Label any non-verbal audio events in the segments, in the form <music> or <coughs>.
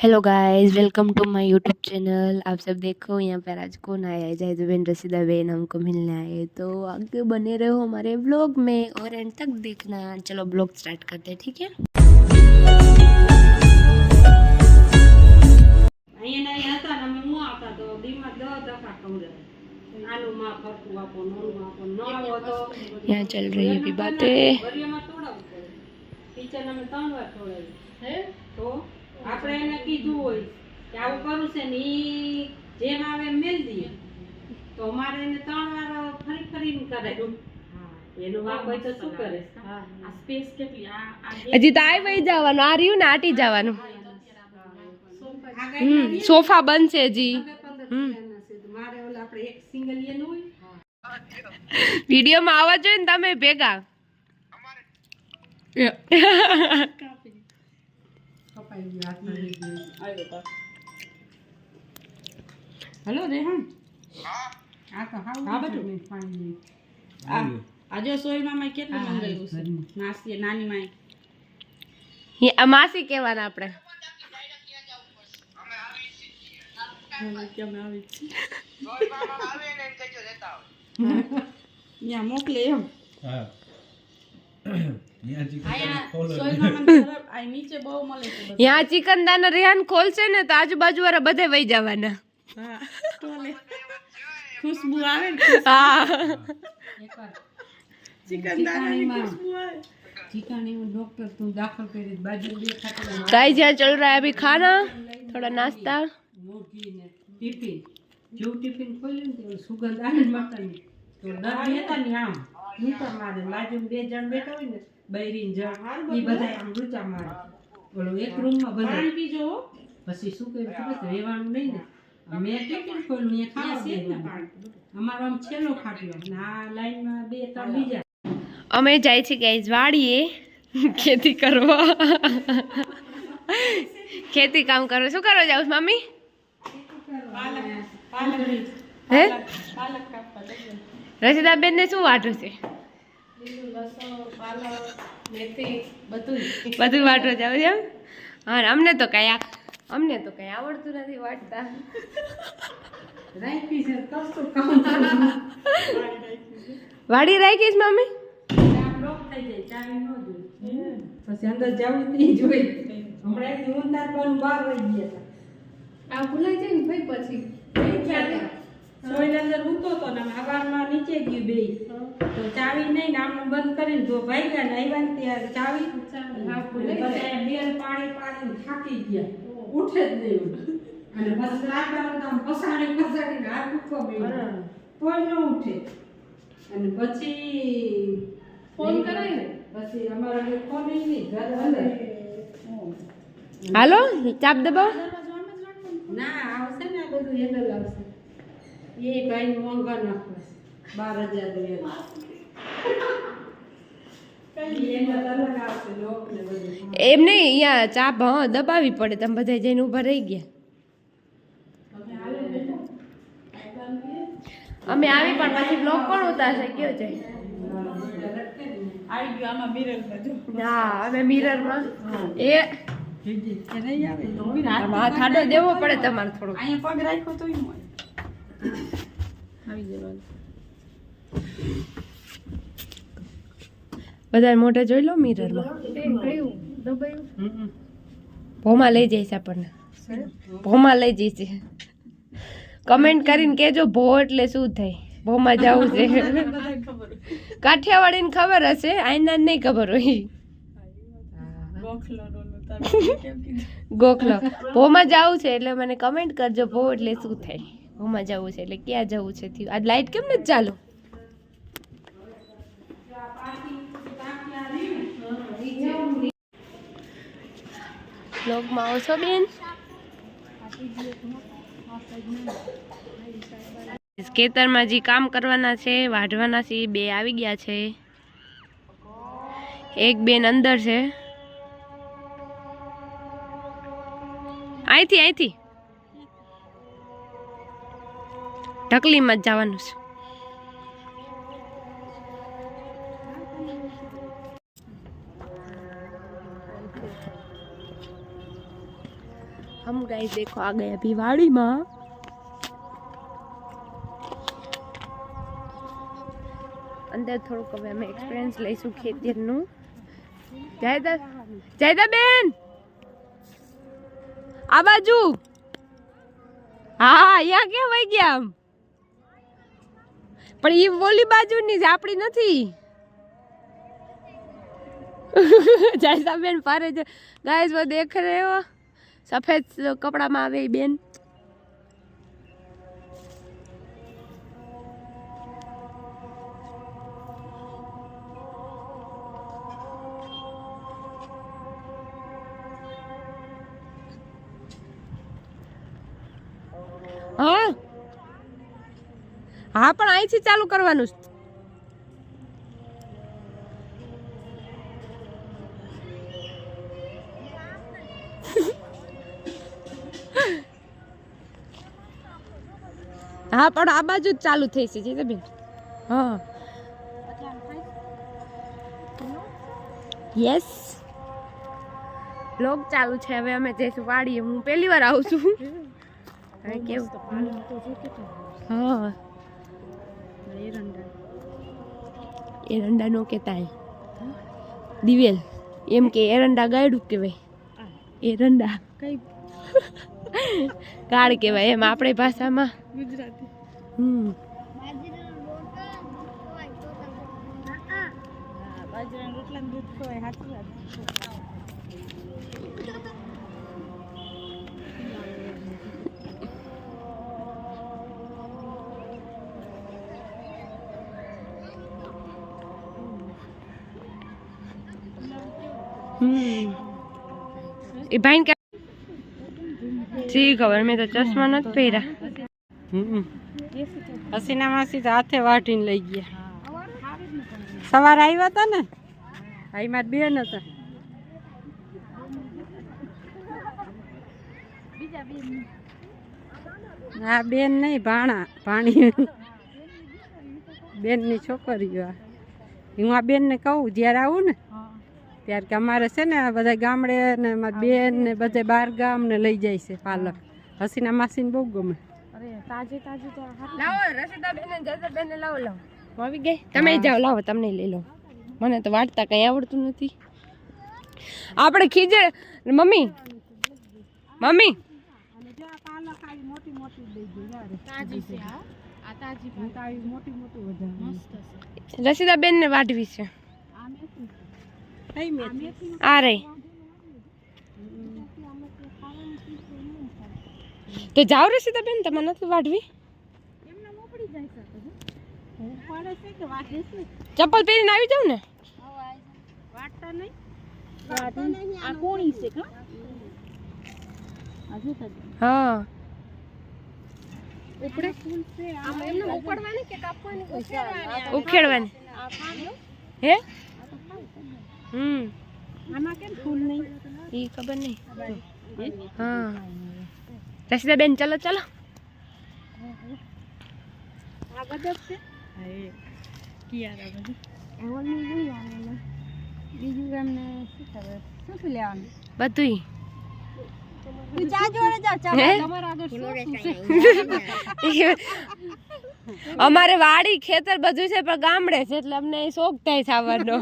Hello guys welcome to my YouTube channel आप सब देखो यहाँ पर आज कौन आया है? जयदेवेन रसीदा बेन हमको मिलने आए तो आगे बने रहो हमारे ब्लॉग में और एंड तक देखना। चलो ब्लॉग स्टार्ट करते हैं ठीक है? यहाँ चल रही है अभी बातें। આપણે એને કીધું હોય કે આવું કરું છે ને એ જેમ આવે એમ મેલ દઈએ. તો અમારે એને ત્રણ વાર ફરી ફરીને કરે. એનું વાપ હોય તો શું કરે? આ સ્પેસ કેટલી? આ આ હજી તો આવી વહી જવાનું. આ રહ્યું ને આટી જવાનું. સોફા બનશે હજી. પંદર છે. તો મારે ઓલા આપણે એક સિંગલ એનું હોય. વિડીયોમાં આવવા જોઈએ ને તમે ભેગા. હલો રેહન. હા? હા બધું. આજે સોય મામા કેટલું મંગાવ્યું છે? નાસી નાની માય આ માસી કહેવાના આપણે. મોકલે એમ. હા. ત્યાં ચિકન દાના રેહાન ખોલશે ને તો આજુબાજુ વાળા બધે વહી જવાના ખુશબુ આવે કાई जहाँ चल रहा है अभी खाना। थोड़ा नाश्ता। टिफ़िन जो टिफ़िन खोले सुगंध आने मकान આવે ને મટનની તો ડર હતા? ને આમ. રૂચા મારે બાજુ બે જણ બેઠા હોય ને બૈરીન જણ એ બધા આમ રૂચા મારે. ઓલો એક રૂમમાં બધા. પાણી પીજો પછી શું કર્યું ખબર છે? રહેવાનું નહીં ને. મેં ટિફિન ખોલ્યું એ ખાવા છે ને અમારો આમ છેલ્લો ખાટલો ને આ લાઈનમાં બે ત્રણ બીજા. અમે જાય છે ગાઈસ વાડીએ. ખેતી કરવા. ખેતી કામ કરો. શું કરવા જાવ મમ્મી? હે? પાલક કાપવા જજો. રસીદાબેન ને શું વાટું છે? બધું બધું વાટો જાવ છે એમ? હા અમને તો કઈ અમને તો કઈ આવડતું નથી વાટતા. વાડી રાખીશ મમ્મી? પછી અંદર જવું જોઈએ જોઈ. હમણાં બહાર રહી ગયા આ ભૂલાઈ જાય ને ભાઈ પછી. સોયલ અંદર ઉતો તો ને હવારમાં નીચે ગયું બે તો ચાવી નહીં ને બંધ કરીને જો ભાઈ ગયા ને આવ્યા ને ત્યારે ચાવી બધા બેન પાણી પાણી થાકી ગયા. ઉઠે જ નહીં અને બસ લાકડા આમ પસાડી પસાડીને હાથ ઉઠવા મળ્યો કોઈ ન ઉઠે. અને પછી ફોન કરાય ને? પછી અમારા ફોન નહીં ઘર અંદર. હાલો ચાપ દબાવો. ના. આવશે ને આ બધું હેન્ડલ આવશે. એ ભાઈ મોંઘા નાખવા બાર હજાર રૂપિયા. એમાં નહીં અહીંયા ચાપ હા દબાવી પડે તમે બધા જઈને ઊભા રહી ગયા. અમે આવી પણ પછી બ્લોક પણ ઉતારશે? કયો છે? આવી ગયો આમાં મિરર બધું હા અમે મિરરમાં એ તો દેવો પડે તમારે થોડો અહીંયા પગ રાખ્યો હોય. <coughs> આવી જવાનું. બધા મોઢે જોઈ લો મિરરમાં ભોમાં લઈ જઈશ આપણને. ભોમાં લઈ જઈશ. કમેન્ટ કરીને કેજો ભો એટલે શું થાય? ભોમાં જવું છે. <laughs> કાઠિયાવાડીને ખબર હશે આઈના નહીં ખબર હોય. ગોખલો. ભોમાં જવું છે એટલે મને કમેન્ટ કરજો ભો એટલે શું થાય. ભોમાં જવું છે, એટલે ક્યાં જવું છે થયું? આજ લાઇટ કેમ નથી ચાલુ? બ્લોગમાં આવશો બેન? ખેતરમાં જે કામ કરવાના છે, વાઢવાના છે બે આવી ગયા છે. એક બેન અંદર છે. અહીંથી અહીંથી ઢકલીમાં જ જવાનું છે हम गाइस देखो आ गए अभी वाड़ी में અંદર થોડુંક હવે અમે એક્સપિરિયન્સ લઈશું ખેતરનું જયદા જયદા બેન આ બાજુ હા અહીંયા કેમ વહી ગયા આમ પણ એ ઓલી બાજુની જ આપણી નથી. <laughs> જાયસા બેન પારે જ ગાય દેખ રહ્યો સફેદ કપડામાં આવે એ બેન. હા પણ અહીંથી ચાલુ કરવાનું છે. હા પણ આ બાજુ જ ચાલુ થઈ છે જીતાબેન હા. યસ લોક ચાલુ છે હવે અમે જઈશું વાડીએ હું પહેલી વાર આવું છું. કેવું? હા. એરંડા નો હે દિવેલ. એમ કે એરંડા ગાયડું કહેવાય. એરંડા કઈ? કાળ કહેવાય એમ આપણી ભાષામાં. ગુજરાતી. હમ. હમ એ ભાઈ કે જી ખબર મેં તો ચશ્મા નથી પહેર્યા. હસીના માસી તો હાથે વાટીને લઈ ગયા. સવારે આવ્યા હતા ને? આ મારી બેન હતા. હા બેન નહીં ભાણા ભાણી બેનની છોકરીઓ આ. હું આ બેનને કહું જ્યારે આવું ને ત્યારે કે અમારે છે ને બધા ગામડે ને મારી બેન ને બધે બાર ગામ ને લઈ જાય છે પાલક હસીના માસીને બહુ ગમે. બેન લાવો લાવો આવી ગઈ? તમે જાઓ લાવો તમને લઈ લો મને તો વાટતા કંઈ આવડતું નથી. આપણે ખીજે મમ્મી મમ્મી. રસીદા ને વાઢવી છે. આ રહી. તો જાવ રે રસીદા બેન તમે નથી વાઢવી? ચપ્પલ પહેરીને આવી જાવ ને? હા. ઉખેડવાની. હે? હમ. ઈ ખબર નહીં. હા? રસીદા બેન ચલો ચલો? અમારે વાડી ખેતર બધું છે પણ ગામડે છે એટલે અમને શોખ થાય ખાવાનો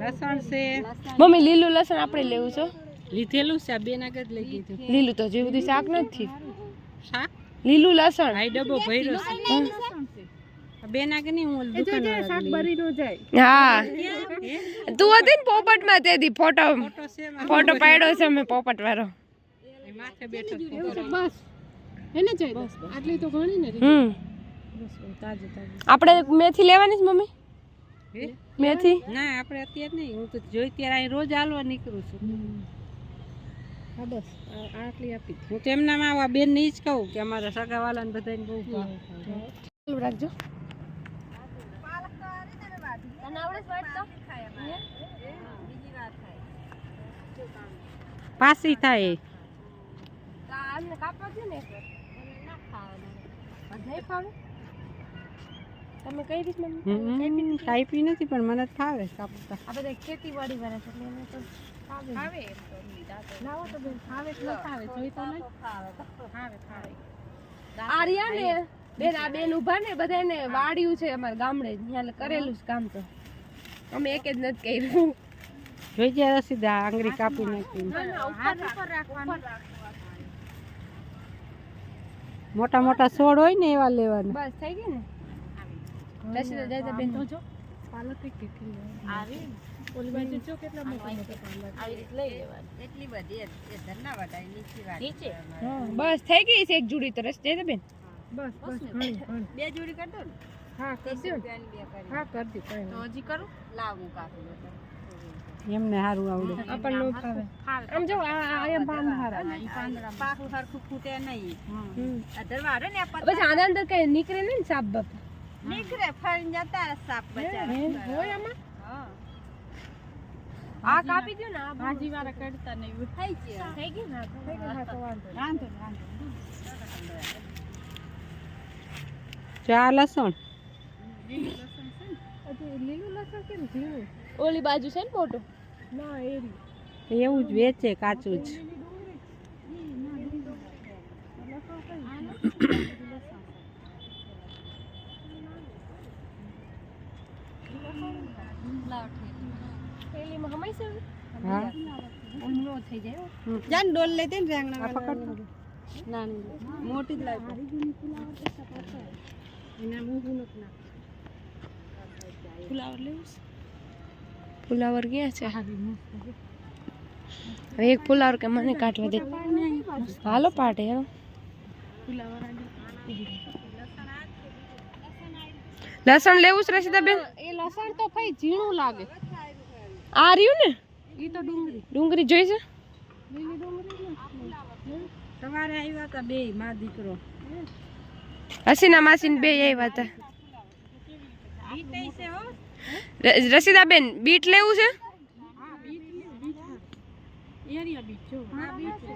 લસણ છે. મમ્મી લીલું લસણ આપણે લેવું છે? લીધેલું છે બે નાગર લઈ ગયું લીલું તો જે બધું શાક નથી શાક? લીલું લસણ. આ ડબ્બો ભર્યો છે. આગળ હું દુકાન હા. તું હતી ને પોપટમાં તે દી ફોટો ફોટો પાડ્યો છે મેં પોપટ વાળો એ માથે બેઠો છે. હમ. આપણે મેથી લેવાની છે મમ્મી? મેથી? ના આપણે અત્યારે નહીં. હું તો જોઈ ત્યારે અહીં રોજ હાલવા નીકળું છું. હા બસ. આટલી આપી. હું તો એમના માં આ બેન ને જ કહું કે અમારા સગાવાલાને બધાને બહુ રાખજો? પાસી થાય. કાપવા છે ને ના ખાવાનું. તમે કઈ રીત હમ, ખાઈ પી નથી પણ મને ખાવે કાપતા આ બધા ખેતીવાડી વાળા છે એટલે એને તો ખાવે એમ તો લાવો તો બેન ખાવે તો ખાવે જોઈ તો નહીં ખાવે ખાવે આર્યા ને બેન આ બેન ઊભા ને બધાને વાડ્યું છે અમારા ગામડે ત્યાં કરેલું જ કામ તો. અમે એક જ નથી કર્યું. જોઈ જાય સીધા આંગળી કાપી નાખી હાથ ઉપર રાખવાનું. મોટા મોટા છોડ હોય ને એવા લેવાના. બસ થઈ ગઈ ને? રસીદા જાય તો બેન જો. પાલક કેટલી આવી? ઓલી બાજુ જો કેટલા મોટા મોટા આવી. લઈ લેવાની. એટલી બધી એ ધરના વટાઈ નીચે નીચે? બસ થઈ ગઈ છે એક જોડી તો રસ. જાય બેન. બસ બસ બે જોડી કરતો ને. હા કરજો હા કરજો તો હજી કરું? લાવ હું કાપી એમને સારું આવડે. આપણને નો ફાવે આમ જો આ આ એમ પાન હારા. પાકું સરખું ફૂટે નહીં. હમ. આ ને પછી આના અંદર કઈ નીકળે નહીં ને સાપ બાપ? નીકળે ફરીને જતા સાપ બચારા. હોય આમાં? આ કાપી દો ને આ ભાજી વાળા કરતા નહીં થઈ છે. થઈ ગઈ ને થઈ ગઈ હા તો વાંધો વાંધો ચા લસણ? લીલું લસણ કેમ ઝીણું? ઓલી બાજુ છે ને મોટું? ના એરી. એવું જ વેચે કાચું જ. હા? ઉમરો થઈ જાય જાન ડોલ લેતે ને રેંગણા પકડ નાની મોટી જ લાવી એના મું ગુનક ના. ફુલાવર લેવું ફુલાવર ક્યાં છે? હવે એક ફુલાવર કે મને કાઢવા દે. હાલો પાટે હેલો. લસણ લેવું છે રસીદાબેન એ લસણ તો ભાઈ ઝીણું લાગે. આ રહ્યું ને? ઈ તો ડુંગળી. ડુંગળી જોઈ છે? લીલી ડુંગળી સવારે આવ્યા હતા બે માં દીકરો. હસીના માસીને બે આવ્યા હતા રસીદાબેન બીટ લેવું છે? હા બીટ બીટ એરિયા બીટ લેવું છે બીટ જો